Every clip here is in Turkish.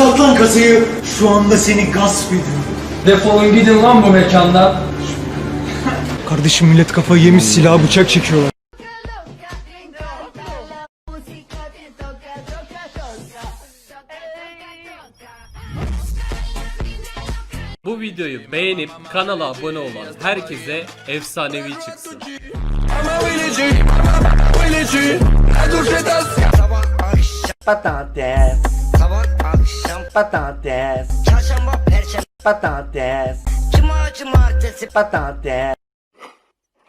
Boşalt lan kasayı. Şu anda seni gasp ediyorum. Defolun gidin lan bu mekandan. Kardeşim millet kafayı yemiş silah bıçak çekiyorlar. Bu videoyu beğenip kanala abone olan herkese efsanevi çıksın. Patates. Akşam Patates. çarşamba perşembe Patates. cuma cumartesi Patates.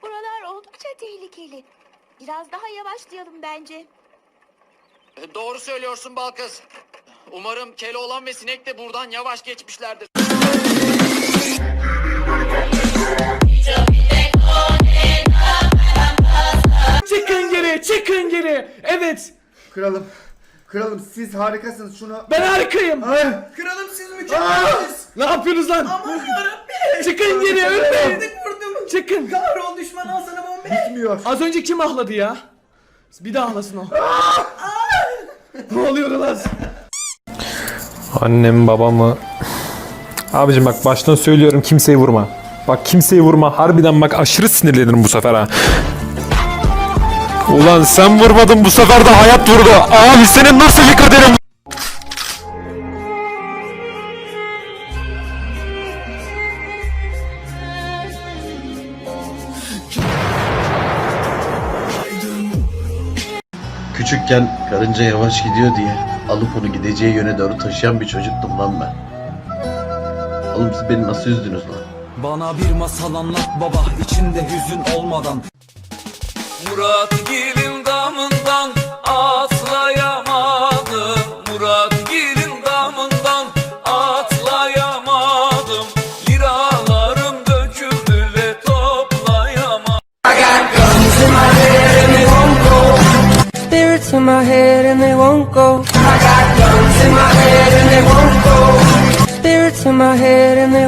Buralar oldukça tehlikeli. Biraz daha yavaşlayalım bence. E, Doğru söylüyorsun Balkız. Umarım Keloğlan ve Sinek de buradan yavaş geçmişlerdir. Çıkın geri, çıkın geri. Evet, Kralım. Kralım siz harikasınız şunu. ben harikayım. Kralım siz mükemmelsiniz. Ne yapıyorsunuz lan? Aman yarabbim. Çıkın geri, ölmeyin. vurdum. Çıkın. Kahrol düşman al sana bombe. Bitmiyor. Az önce kim ahladı ya? Bir daha ahlasın o. ne oluyor lan? Annem babamı... Abicim bak baştan söylüyorum kimseyi vurma. Bak kimseyi vurma. Harbiden bak aşırı sinirlenirim bu sefer ha. Ulan sen vurmadın bu sefer de hayat vurdu. Abi senin nasıl bir kaderin Küçükken karınca yavaş gidiyor diye alıp onu gideceği yöne doğru taşıyan bir çocuktum lan ben. Oğlum siz beni nasıl üzdünüz lan? Bana bir masal anlat baba içinde hüzün olmadan Murat Gil'in damından atlayamadım. Murat Gil'in damından atlayamadım. Liralarım döküldü ve toplayamadım. Spirits in my head and they won't go. I got guns in my head and they won't go. Spirits in my head and they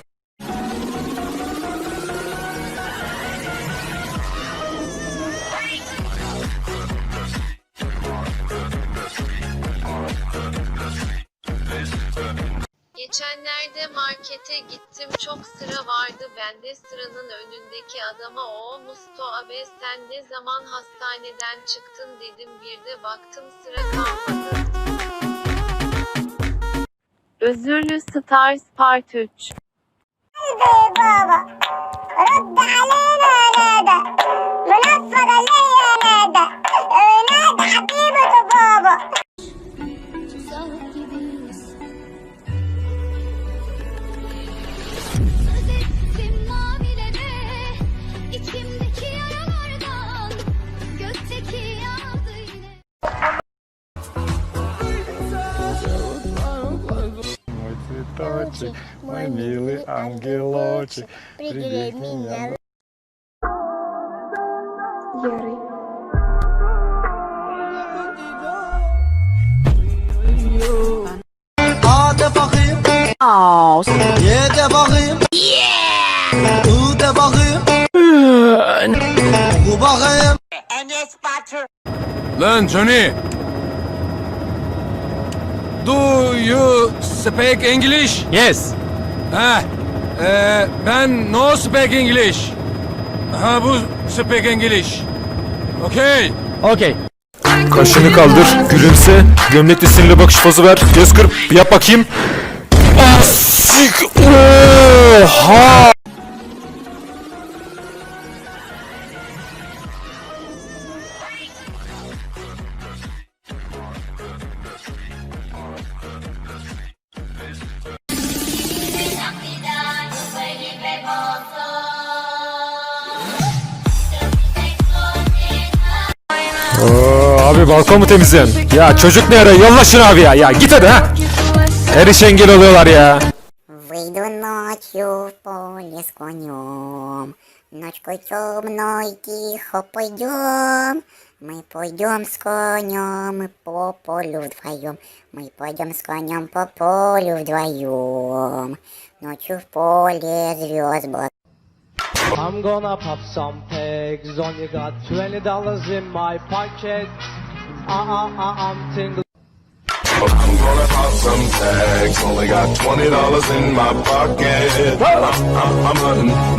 Geçenlerde markete gittim çok sıra vardı ben de sıranın önündeki adama o Musto abi sen ne zaman hastaneden çıktın? dedim. Bir de baktım sıra kalmadı. Özürlü Stars Part 3 İçimdeki A de bakayım Y de bakayım. I de bakayım. Bu bakayım. Lan Johnny Do you speak English? Yes. Ha, e, ben no speak English. Ha bu speak English. Okay. Okey. Kaşını kaldır, gülümse, gömlekli sinirli bakış pozu ver, göz kırp, yap bakayım. Asik! Oha! abi balkon mu temizleyen? Ya çocuk ne ara? Yolla şunu abi ya. Ya git hadi ha. Her iş engel oluyorlar ya. Выйду ночью в поле с конем. Ночкой темной тихо пойдем. Мы пойдем с конем по полю вдвоем. Мы пойдем с конем по полю вдвоем. Ночью в поле звезд было I'm gonna pop some pegs on you got twenty dollars in my pocket. Uh uh uh I'm tingle. I'm gonna pop some tags. Only got twenty dollars in my pocket. I'm, I'm, I'm hunting.